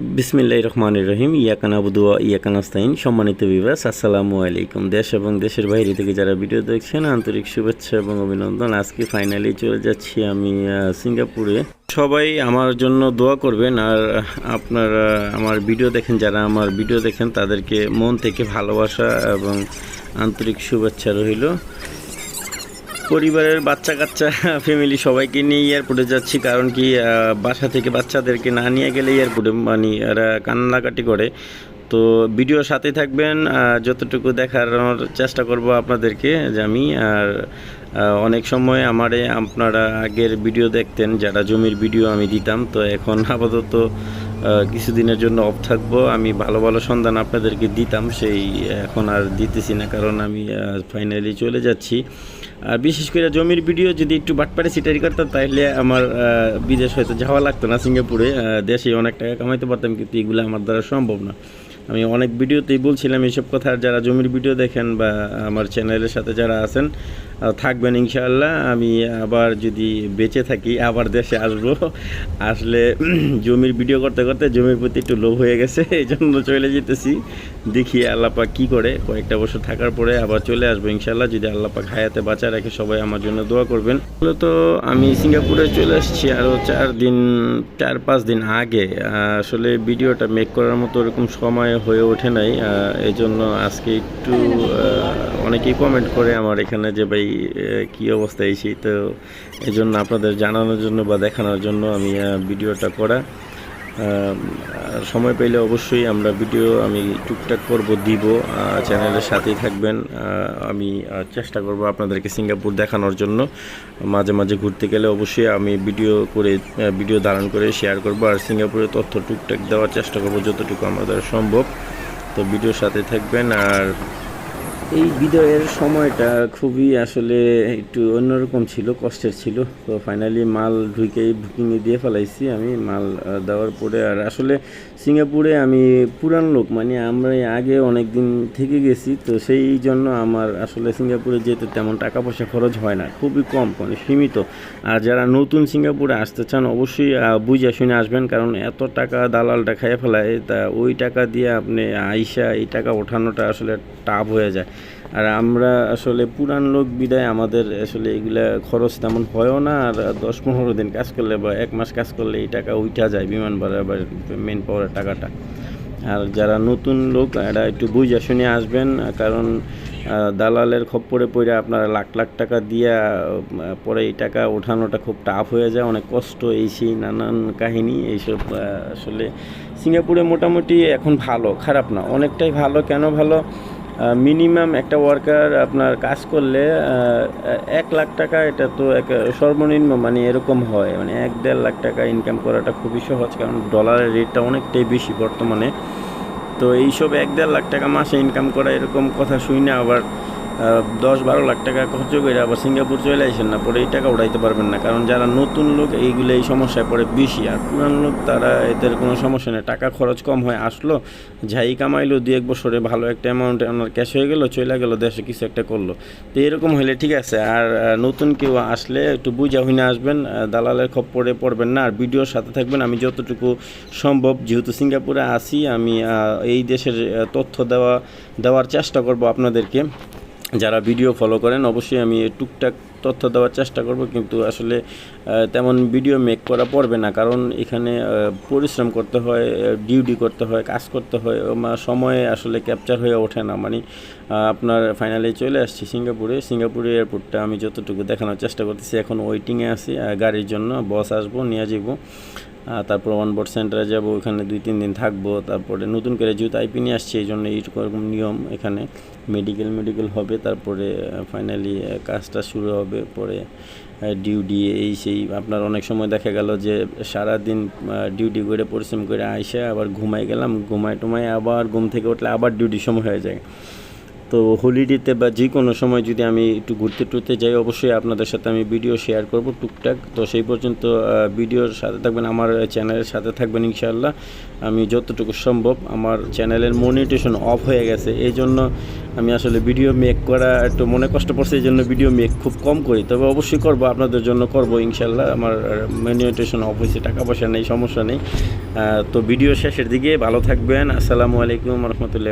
বিসমিল্লাহ রহমান রহিম ইয়াকান আবুদুয়া ইয়াকান আস্তাইন সম্মানিত বিবাস আসসালামু আলাইকুম। দেশ এবং দেশের বাইরে থেকে যারা ভিডিও দেখছেন, আন্তরিক শুভেচ্ছা এবং অভিনন্দন। আজকে ফাইনালি চলে যাচ্ছি আমি সিঙ্গাপুরে। সবাই আমার জন্য দোয়া করবেন আর আপনারা আমার ভিডিও দেখেন, যারা আমার ভিডিও দেখেন, তাদেরকে মন থেকে ভালোবাসা এবং আন্তরিক শুভেচ্ছা রইল। পরিবারের বাচ্চা কাচ্চা ফ্যামিলি সবাইকে নিয়ে এয়ারপোর্টে যাচ্ছি। কারণ কি বাসা থেকে বাচ্চাদেরকে না নিয়ে গেলে এয়ারপোর্টে মানে এরা কান্নাকাটি করে। তো ভিডিও সাথে থাকবেন যতটুকু দেখানোর চেষ্টা করব আপনাদেরকে যে আমি। আর অনেক সময় আমারে আপনারা আগের ভিডিও দেখতেন, যারা জমির ভিডিও আমি দিতাম। তো এখন আপাতত কিছুদিনের জন্য অফ থাকব। আমি ভালো ভালো সন্ধান আপনাদেরকে দিতাম, সেই এখন আর দিতেছি না, কারণ আমি ফাইনালি চলে যাচ্ছি। আর বিশেষ করে জমির ভিডিও যদি একটু বাটপাড়ে সিটারি করতাম তাহলে আমার বিদেশ হয়তো যাওয়া লাগতো না সিঙ্গাপুরে। দেশে অনেক টাকা কামাইতে পারতাম, কিন্তু এগুলো আমার দ্বারা সম্ভব না। আমি অনেক ভিডিওতেই বলছিলাম এইসব কথা যারা জমির ভিডিও দেখেন বা আমার চ্যানেলের সাথে যারা আছেন থাকবেন ইনশাল্লাহ আমি আবার যদি বেঁচে থাকি, আবার দেশে আসব। আসলে জমির ভিডিও করতে করতে জমির প্রতি একটু লোভ হয়ে গেছে, এই জন্য চলে যেতেছি। দেখি আল্লাপাক কি করে। কয়েকটা বছর থাকার পরে আবার চলে আসব ইনশাল্লাহ যদি আল্লাপাক হায়াতে বাঁচা রাখে সবাই আমার জন্য দোয়া করবেন। মূলত আমি সিঙ্গাপুরে চলে এসেছি আরও চার দিন, চার পাঁচ দিন আগে। আসলে ভিডিওটা মেক করার মতো ওরকম সময় হয়ে ওঠে নাই। এই জন্য আজকে একটু অনেকেই কমেন্ট করে আমার এখানে যে, ভাই কী অবস্থা এই সেই তো এই জন্য আপনাদের জানানোর জন্য বা দেখানোর জন্য আমি ভিডিওটা করা। সময় পেলে অবশ্যই আমরা ভিডিও আমি টুকটাক করব, দিব চ্যানেলের সাথেই থাকবেন। আমি চেষ্টা করব আপনাদেরকে সিঙ্গাপুর দেখানোর জন্য। মাঝে মাঝে ঘুরতে গেলে অবশ্যই আমি ভিডিও করে ভিডিও ধারণ করে শেয়ার করব। আর সিঙ্গাপুরের তথ্য টুকটাক দেওয়ার চেষ্টা করব যতটুকু আমাদের সম্ভব। তো ভিডিওর সাথে থাকবেন। আর এই বিদায়ের সময়টা খুবই আসলে একটু অন্যরকম ছিল, কষ্টের ছিল। তো ফাইনালি মাল ঢুকেই বুকিংয়ে দিয়ে ফেলাইছি আমি। মাল দেওয়ার পরে আর আসলে সিঙ্গাপুরে আমি পুরান লোক মানে আমরা আগে অনেক দিন থেকে গেছি। তো সেই জন্য আমার আসলে সিঙ্গাপুরে যেতে তেমন টাকা পয়সা খরচ হয় না। খুবই কম মানে সীমিত। আর যারা নতুন সিঙ্গাপুরে আসতে চান, অবশ্যই বুঝে শুনে আসবেন। কারণ এত টাকা দালালটা খাইয়ে ফেলায়, তা ওই টাকা দিয়ে আপনি আইসা এই টাকা ওঠানোটা আসলে টাফ হয়ে যায়। আর আমরা আসলে পুরান লোক বিদায় আমাদের আসলে এগুলা খরচ তেমন হয়ও না, আর দশ পনেরো দিন কাজ করলে বা এক মাস কাজ করলে এই টাকা উঠা যায় বিমান ভাড়া বা মেন পাওয়ার টাকাটা। আর যারা নতুন লোক, এরা একটু বুঝে শুনে আসবেন, কারণ দালালের খপ্পরে পড়ে আপনারা লাখ লাখ টাকা দিয়ে পরে এই টাকা ওঠানোটা খুব টাফ হয়ে যায়, অনেক কষ্ট, এই সেই নানান কাহিনী, এইসব আসলে সিঙ্গাপুরে মোটামুটি এখন ভালো, খারাপ না, অনেকটাই ভালো, কেন ভালো? মিনিমাম একটা ওয়ার্কার আপনার কাজ করলে এক লাখ টাকা এটা তো এক, সর্বনিম্ন মানে এরকম হয়। মানে এক দেড় লাখ টাকা ইনকাম করাটা খুবই সহজ, কারণ ডলারের রেটটা অনেকটাই বেশি বর্তমানে। তো এইসব এক দেড় লাখ টাকা মাসে ইনকাম করা এরকম কথা শুই না, আবার দশ বারো লাখ টাকা খরচ করে আবার সিঙ্গাপুর চলে আসেন না, পরে এই টাকা উড়াইতে পারবেন না। কারণ যারা নতুন লোক, এইগুলো এই সমস্যায় পড়ে বেশি। আর পুরান লোক, তারা এদের কোনো সমস্যা নেই। টাকা খরচ কম হয়, আসলো, যাই কামাইলো, দু এক বছরে ভালো একটা অ্যামাউন্ট ওনার ক্যাশ হয়ে গেলো, চলে গেলো, দেশে কিছু একটা করল। তো এরকম হলে ঠিক আছে। আর নতুন কেউ আসলে একটু বুঝা হইনা আসবেন দালালের খপ্পরে পড়বেন না। আর ভিডিওর সাথে থাকবেন। আমি যতটুকু সম্ভব, যেহেতু সিঙ্গাপুরে আসি আমি এই দেশের তথ্য দেওয়া, দেওয়ার চেষ্টা করব আপনাদেরকে। যারা ভিডিও ফলো করেন, অবশ্যই আমি টুকটাক তথ্য দেওয়ার চেষ্টা করব। কিন্তু আসলে তেমন ভিডিও মেক করা পড়বে না। কারণ এখানে পরিশ্রম করতে হয় ডিউটি করতে হয়, কাজ করতে হয় সময়ে আসলে ক্যাপচার হয়ে ওঠে না। মানে আপনার ফাইনালি চলে আসছি সিঙ্গাপুরে। সিঙ্গাপুরে এয়ারপোর্টটা আমি যতটুকু দেখানোর চেষ্টা করতেছি, এখন ওয়েটিংয়ে আছি গাড়ির জন্য। বস আসব, নিয়ে যাব তারপর ওয়ান বোর্ড সেন্টারে যাব, ওখানে দুই, তিন দিন থাকব। তারপরে নতুন করে যেহেতু আইপি নিয়ে আসছে, এই জন্য এইরকম নিয়ম এখানে। মেডিকেল মেডিকেল হবে, তারপরে ফাইনালি কাজটা শুরু হবে, পরে ডিউটি এই সেই। আপনার অনেক সময় দেখা গেল যে, সারাদিন ডিউটি করে, পরিশ্রম করে আইসে আবার ঘুমাই গেলাম ঘুমায় টুমাই আবার ঘুম থেকে উঠলে আবার ডিউটি সময় হয়ে যায়। তো হলিডেতে বা যে কোনো সময় যদি আমি একটু ঘুরতে টুরতে যাই, অবশ্যই আপনাদের সাথে আমি ভিডিও শেয়ার করব টুকটাক। তো সেই পর্যন্ত ভিডিওর সাথে থাকবেন, আমার চ্যানেলের সাথে থাকবেন ইনশাআল্লাহ। আমি যতটুকু সম্ভব আমার চ্যানেলের মনিটেশন অফ হয়ে গেছে। এই জন্য আমি আসলে ভিডিও মেক করা একটু মনে কষ্ট পড়ছে এই জন্য ভিডিও মেক খুব কম করি। তবে অবশ্যই করব, আপনাদের জন্য করব ইনশাআল্লাহ। আমার মনিটেশন অফ হয়েছে, টাকা পয়সা নেই, সমস্যা নেই। তো ভিডিও শেষের দিকে ভালো থাকবেন। আসসালামু আলাইকুম রহমতুল্লাহ